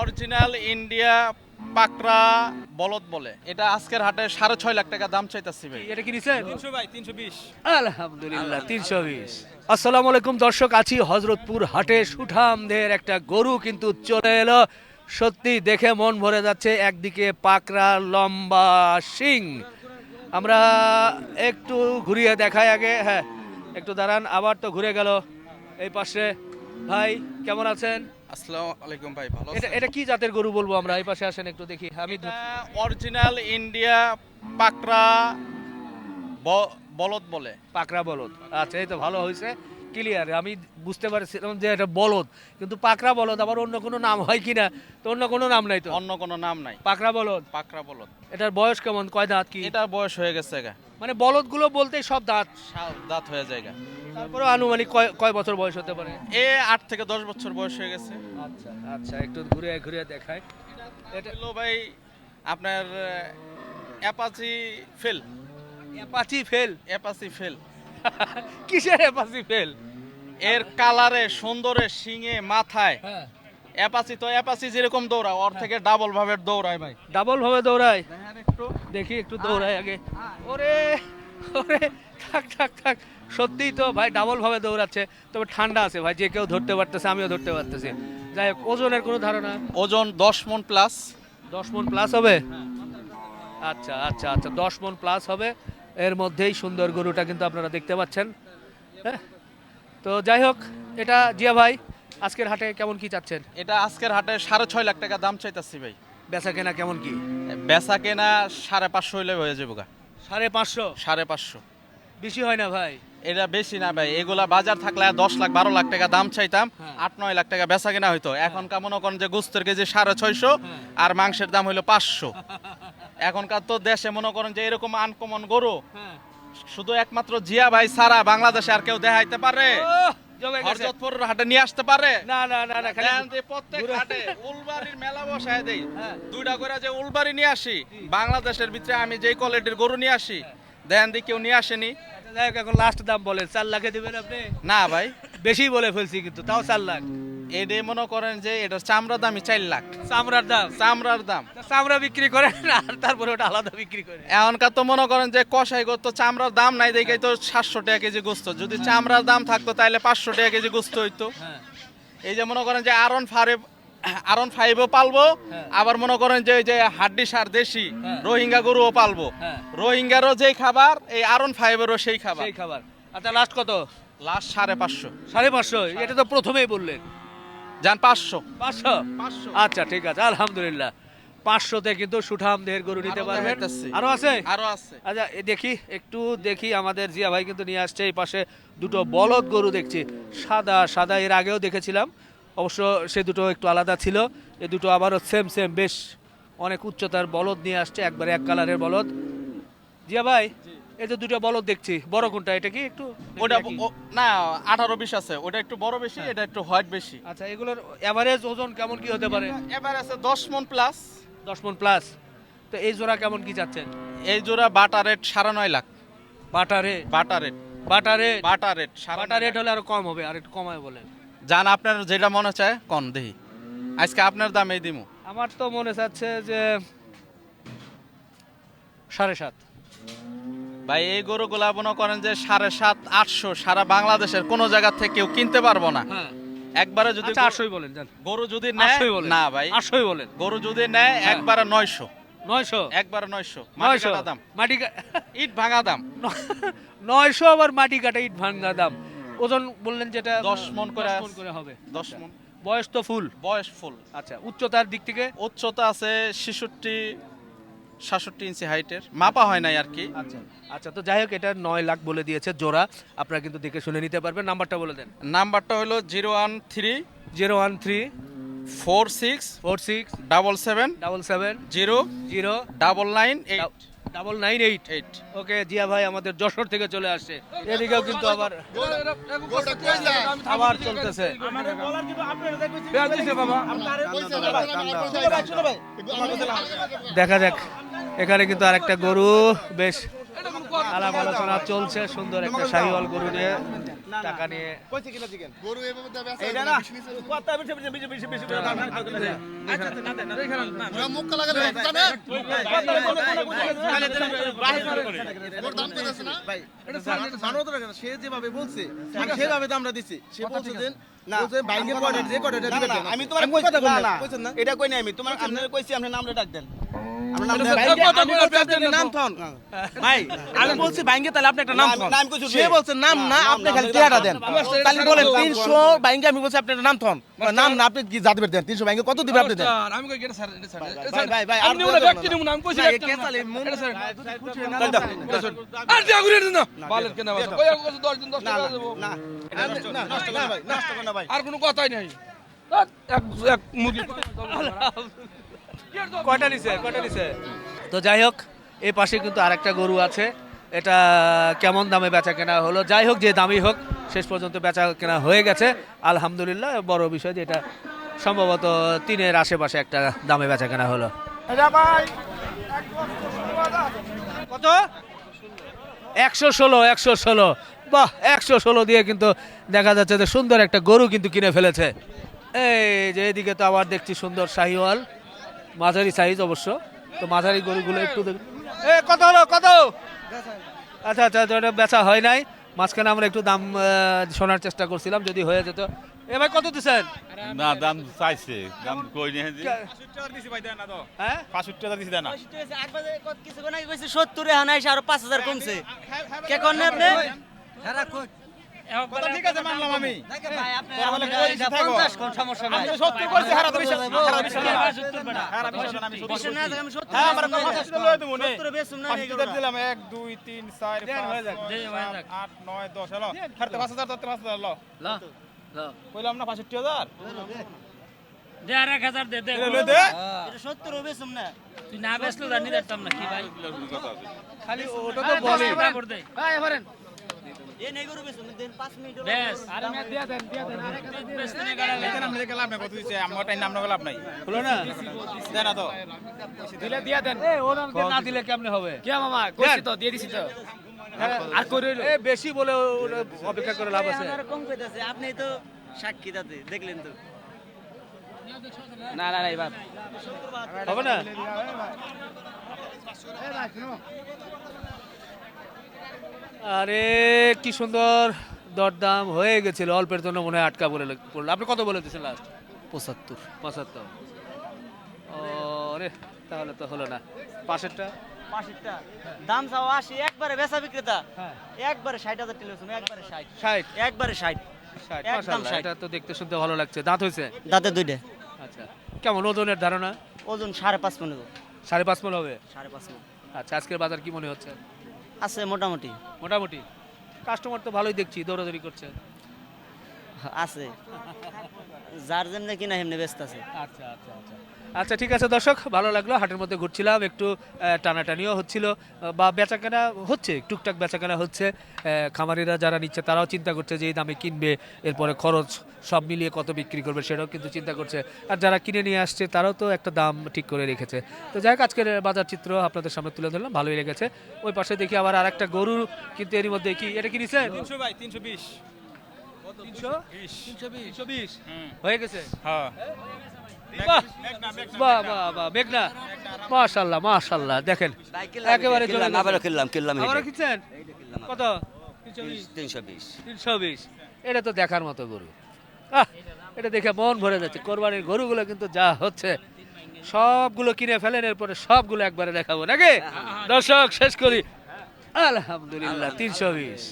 Original India পাকড়া বলদ বলে। এটা আজকের হাটে সাড়ে ছয় লাখ টাকা দাম চাইতাছি ভাই। এটা কি নিছেন? তিনশো ভাই তিনশো বিশ। আলহামদুলিল্লাহ তিনশো বিশ। আসসালামু আলাইকুম দর্শক আছি হজরতপুর হাটে। সুঠামদের একটা গরু কিন্তু চলে এলো। সত্যি দেখে মন ভরে যাচ্ছে একদিকে পাকড়া লম্বা শিং। আমরা একটু ঘুরিয়ে দেখাই আগে। হ্যাঁ একটু দাঁড়ান আবার তো ঘুরে গেল। এই পাশে ভাই কেমন আছেন? আসসালামু আলাইকুম ভাই ভালো এটা এটা কি জাতের গরু বলব আমরা? এই পাশে আসেন একটু দেখি। আমি অরিজিনাল ইন্ডিয়া পাকড়া বলদ বলে। পাকড়া বলদ। আচ্ছা এই তো ভালো হয়েছে। ক্লিয়ার আমি বুঝতে পারছিলাম যে এটা বলদ কিন্তু পাকড়া বলদ আবার অন্য কোনো নাম হয় কিনা তো অন্য কোনো নাম নাই তো? অন্য কোনো নাম নাই। পাকড়া বলদ? পাকড়া বলদ। এটার বয়স কেমন? কয় দাঁত কি? এটার বয়স হয়ে গেছে গা। মানে বলদগুলো বলতেই সব দাঁত। সা- দাঁত হয়ে যায় গা। তারপরে আনুমানিক কয় কয় বছর বয়স হতে পারে? এ আট থেকে দশ বছর বয়স হয়ে গেছে। আচ্ছা আচ্ছা একটু ঘুরে ঘুরে দেখায় এটা হলো ভাই আপনার Apache fail Apache fail Apache fail কিসের অ্যাপাচি ফেল এর কালারে সুন্দরে শিঙে মাথায়। হ্যাঁ। অ্যাপাচি তো অ্যাপাচি যেরকম দৌড়ায় ওর থেকে ডাবল ভাবে দৌড়ায় ভাই। ডাবল ভাবে দৌড়ায় একটু দেখি একটু দৌড়াই আগে। ওরে ওরে থাক থাক থাক। সত্যিই তো ভাই ডাবল ভাবে দৌড়াচ্ছে। তবে ঠান্ডা আছে ভাই যে কেউ ধরতে পারতেছে আমিও ধরতে পারতেছি। যাই হোক ওজনের কোনো ধারণা? ওজন দশ মন প্লাস দশ মন প্লাস হবে? আচ্ছা আচ্ছা আচ্ছা দশ মন প্লাস হবে। এর মধ্যেই সুন্দর গরুটা কিন্তু আপনারা দেখতে পাচ্ছেন। হ্যাঁ? তো যাই হোক এটা জিয়া ভাই আজকের হাটে কেমন কি চাচ্ছেন? এটা আজকের হাটে সাড়ে ছয় লাখ টাকা দাম চাইতাছি ভাই। বেচা কেনা কেমন কি? বেচা কেনা সাড়ে পাঁচশো হইলে হয়ে যাব গা। সাড়ে পাঁচশো? সাড়ে পাঁচশো। বেশি হয় না ভাই? এটা বেশি না ভাই এগুলা বাজার থাকলে দশ লাখ বারো লাখ টাকা দাম চাইতাম। হ্যাঁ। আট নয় লাখ টাকা বেচা কেনা হইতো। এখন কেমন করেন যে গুস্তের কেজি সাড়ে ছয়শো হ্যাঁ। আর মাংসের দাম হইল পাঁচশো। এখনকার তো দেশে মনে করেন যে এরকম আনকমন গরু। হ্যাঁ। শুধু একমাত্র জিয়া ভাই সারা বাংলাদেশে আর কেউ দেখাইতে পারে। হরজতপুর হাটে নিয়ে আসতে পারে। না না না না খালি প্রত্যেক হাটে উলবাড়ির মেলা বসায় দেই। হ্যাঁ। দুইটা করে যে উলবাড়ি নিয়ে আসি। বাংলাদেশের ভিতরে আমি যেই কোয়ালিটির গরু নিয়ে আসি দেন দিয়ে কেউ নিয়ে আসেনি। আচ্ছা, এখন লাস্ট দাম বলেন। চার লাখে দিবেন আপনি? না ভাই। বেশি বলে ফেলছি কিন্তু তাও চার লাখ। এডে মনে করেন যে এটার চামড়া দামই চার লাখ। চামড়ার দাম? চামড়ার দাম। চামড়া বিক্রি করেন আর তারপরে ওটা আলাদা বিক্রি করে এখনকার তো মনে করেন যে কষাই গোস্ত চামড়ার দাম নাই দেখে তো সাতশো টাকা কেজি গোস্ত। যদি চামড়ার দাম থাকতো তাহলে পাঁচশো টাকা কেজি গোস্ত হইতো। হ্যাঁ। এই যে মনে করেন যে আরন ফাইভ আরন ফাইভও পালবো হ্যাঁ। আবার মনে করেন যে যে হাড্ডি সার দেশি হ্যাঁ। রোহিঙ্গা গরুও পালবো। রোহিঙ্গারও যেই খাবার এই আরন ফাইভেরও সেই খাবার। সেই খাবার। আচ্ছা লাস্ট কত? লাস্ট সাড়ে পাঁচশো। সাড়ে পাঁচশো এটা তো প্রথমেই বললেন। যান পাঁচশো। পাঁচশো? পাঁচশো। আচ্ছা ঠিক আছে আলহামদুলিল্লাহ। পাঁচশোতে কিন্তু সুঠাম দেহের গরু নিতে পারবেন। আরও আছে? আরও আছে। আচ্ছা দেখি একটু দেখি আমাদের জিয়া ভাই কিন্তু নিয়ে আসছে। এই পাশে দুটো বলদ গরু দেখছি। সাদা সাদা এর আগেও দেখেছিলাম। অবশ্য সে দুটো একটু আলাদা ছিল। এ দুটো আবারও সেম সেম। বেশ অনেক উচ্চতার বলদ নিয়ে আসছে। একবারে এক কালারের বলদ। জিয়া ভাই এই যে দুটো বলদ দেখছি বড় কোনটা? এটা কি একটু ওটা না আঠারো বিশ আছে। ওটা একটু বড় বেশি এটা একটু হোয়াইট বেশি। আচ্ছা এগুলোর এভারেজ ওজন কেমন কি হতে পারে? এবার আছে দশ মন প্লাস দশ মন প্লাস তো এই জোড়া কেমন কি চাচ্ছেন? এই জোড়া বাটা রেট সাড়ে নয় লাখ। বাটা রেট? বাটা রেট। বাটা রেট? বাটা রেট বাটা রেট হলে আরও কম হবে আর একটু কমায় বলেন। যান আপনার যেটা মনে চায় কন দেহি আজকে আপনার দামেই দিমু। আমার তো মনে চাচ্ছে যে সাড়ে সাত। ভাই এই গরুগুলা মনে করেন যে সাড়ে সাত আটশো সারা বাংলাদেশের কোনো জায়গা থেকে কেউ কিনতে পারব না। হ্যাঁ। একবারে যদি আচ্ছা আটশোই বলেন গরু যদি নেয় না ভাই। আটশোই বলেন। গরু যদি নেয় হ্যাঁ। একবারে নয়শো। নয়শো? একবারে নয়শো। নয়শো? দাম। মাটি ইট ভাঙা দাম। নয়শো আবার মাটি কাটা ইট ভাঙ্গা দাম। ওজন বললেন যেটা দশ করে দশ করে হবে। দশ আচ্ছা। মন। বয়স তো ফুল। বয়স ফুল। আচ্ছা উচ্চতার দিক থেকে? উচ্চতা আছে ছেষট্টি সাতষট্টি ইঞ্চি হাইটের মাপা হয় নাই আর কি। আচ্ছা আচ্ছা তো যাই হোক এটা নয় লাখ বলে দিয়েছে জোড়া। আপনারা কিন্তু দেখে শুনে নিতে পারবেন। নাম্বারটা বলে দেন। নাম্বারটা হলো zero one three zero one three four six four six double seven double seven zero zero double nine eight. Double nine eight. Eight. Okay Zia ভাই আমাদের যশোর থেকে চলে আসছে। এদিকেও কিন্তু আবার আবার চলতেছে। দেখা যাক। এখানে কিন্তু আরেকটা গরু বেশ আলাপ আলোচনা চলছে সুন্দর একটা শাহিওয়াল গরু নিয়ে টাকা নিয়ে গরু? সে যেভাবে বলছে আমি সেভাবে সে বলছে তোমার কথা বললাম না, এটা কই নাই আমি তোমার আপনার কইছি আপনি নামটা ডাক দেন নাম ভাই বলছি বাইঙ্গে তাহলে আপনি একটা নাম সে বলছে নাম না আপনি খালি টিয়াটা দেন। তাহলে বলেন 300 বাইঙ্গে আমি বলছি আপনি একটা নাম থন। নাম না আপনি কি দেন? 300 বাইঙ্গে কত দিবেন আপনি দেন? আমি কই গেট স্যার ভাই ভাই ভাই আমি ওটা ব্যক্তি নিমু নাম কইছি একটা না। কেসালে এটা স্যার তাই দাও, এটা শোন। আর দিয়া ঘুরে দিন না বালের কেন বাসা কই 10 দিন 10 টাকা দেব না, নষ্ট না, নষ্ট না, না ভাই, ভাই নষ্ট না ভাই। আর কোনো কথাই নাই। এক এক মুরগি কয়টা নিছে কয়টা নিছে তো যাই হোক এই পাশে কিন্তু আরেকটা গরু আছে এটা কেমন দামে বেচা কেনা হলো? যাই হোক যে দামই হোক শেষ পর্যন্ত বেচা কেনা হয়ে গেছে। আলহামদুলিল্লাহ বড় বিষয় যে এটা সম্ভবত তিনের আশেপাশে একটা দামে বেচা কেনা হলো। কত? একশো ষোলো একশো ষোলো। বাহ একশো ষোলো দিয়ে কিন্তু দেখা যাচ্ছে যে সুন্দর একটা গরু কিন্তু কিনে ফেলেছে। এই যে এদিকে তো আবার দেখছি সুন্দর শাহিওয়াল। মাঝারি সাইজ অবশ্য। তো মাঝারি গরুগুলো একটু দেখুন। এ কত হলো কত? আচ্ছা আচ্ছা তো বেচা হয় নাই। মাঝখানে আমরা একটু দাম শোনার চেষ্টা করছিলাম যদি হয়ে যেত। এ ভাই কত দিচ্ছেন না দাম চাইছে। দাম কই নিয়ে যে? হ্যাঁ? কিছু আগে কইছে 70 এ হানাইছে আর 5000 কমছে। কে কোন আপনি? ঠিক আছে মানলাম আমি। ভাই আপনি 50 কোন সমস্যা নাই? আমি 70 করছি হারা তো বিশ্বাস হারা বিশ্বাস। না হারা বিশ্বাস না আমি 70 না আমি 70 হ্যাঁ আমার 50 লই দেবো নে 70 বেচুম না এই গরুটা। দিলাম এক দুই তিন চার পাঁচ ছয়, সাত, আট নয় দশ হলো হারতে পাঁচ হাজার ধরতে পাঁচ হাজার লো। কইলাম না পাঁচষট্টি হাজার? দে দে এটা 70 বেচুম না খালি ওটা তো বলি। এ নেই গরু বেচুম দেন 5 মিনিট লাভ নাই কত দিচ্ছে আমার টাইম নাম লাভ নাই হলো না দেয় না তো এ ওনাকে না দিলে কেমনে হবে কে তো দিয়ে দিছি তো আর কই রইল এ বেশি বলে অপেক্ষা করে লাভ আছে। আপনি তো সাক্ষী তাতে দেখলেন তো। না না না এবার। হবে না? আরে কি সুন্দর দরদাম হয়ে গেছিল অল্পের জন্য মনে হয় আটকা পড়ে পড়ল। আপনি কত বলে দিয়েছেন লাস্ট পঁচাত্তর। পঁচাত্তর। রে তাহলে তো হলো না। পাশেরটা? পাঁচটা দাম চাও আসি একবারে বেচা বিক্রেতা। হ্যাঁ। একবারে ষাট হাজার টেলিভিশন একবারে ষাট। ষাট? একবারে ষাট। এটা তো দেখতে শুনতে ভালো লাগছে। দাঁত হয়েছে? দাঁতে দুইটা। আচ্ছা কেমন ওজনের ধারণা? ওজন সাড়ে পাঁচ মনে সাড়ে পাঁচ মন হবে? সাড়ে পাঁচ মন। আচ্ছা আজকের বাজার কি মনে হচ্ছে? আছে মোটামুটি। মোটামুটি। কাস্টমার তো ভালোই দেখছি দৌড়াদৌড়ি করছে। আছে। যার যেমনি কিনা এমনি ব্যস্ত আছে। আচ্ছা আচ্ছা আচ্ছা। আচ্ছা ঠিক আছে দর্শক ভালো লাগল হাটের মধ্যে ঘুরছিলাম একটু টানাটানিও হচ্ছিল বা বেচাকেনা হচ্ছে টুকটাক বেচাকেনা হচ্ছে খামারিরা যারা নিচ্ছে তারাও চিন্তা করছে যে এই দামে কিনবে এরপরে খরচ সব মিলিয়ে কত বিক্রি করবে সেটাও কিন্তু চিন্তা করছে। আর যারা কিনে নিয়ে আসছে তারাও তো একটা দাম ঠিক করে রেখেছে। তো যাই হোক আজকের বাজার চিত্র আপনাদের সামনে তুলে ধরলাম ভালোই লেগেছে। ওই পাশে দেখি আবার আর একটা গরু কিন্তু এর মধ্যে কি এটা কি নিছেন? তিনশো ভাই তিনশো বিশ। তিনশো? তিনশো বিশ। হয়ে। গেছে? হ্যাঁ। বাহ বাহ বাহ বাহ মেঘনা। মাশাল্লাহ মাশাল্লাহ দেখেন। একেবারে। আবারও কিনলাম কিনলাম আবারও কিনছেন? কত? তিনশো বিশ। তিনশো বিশ। এটা তো দেখার মতো গরু। এটা দেখে মন ভরে যাচ্ছে। কোরবানির গরুগুলো কিন্তু যা হচ্ছে সবগুলো কিনে ফেলেন এরপরে সবগুলো একবারে দেখাবো। নাকি? দর্শক শেষ করি। আলহামদুলিল্লাহ। তিনশো বিশ।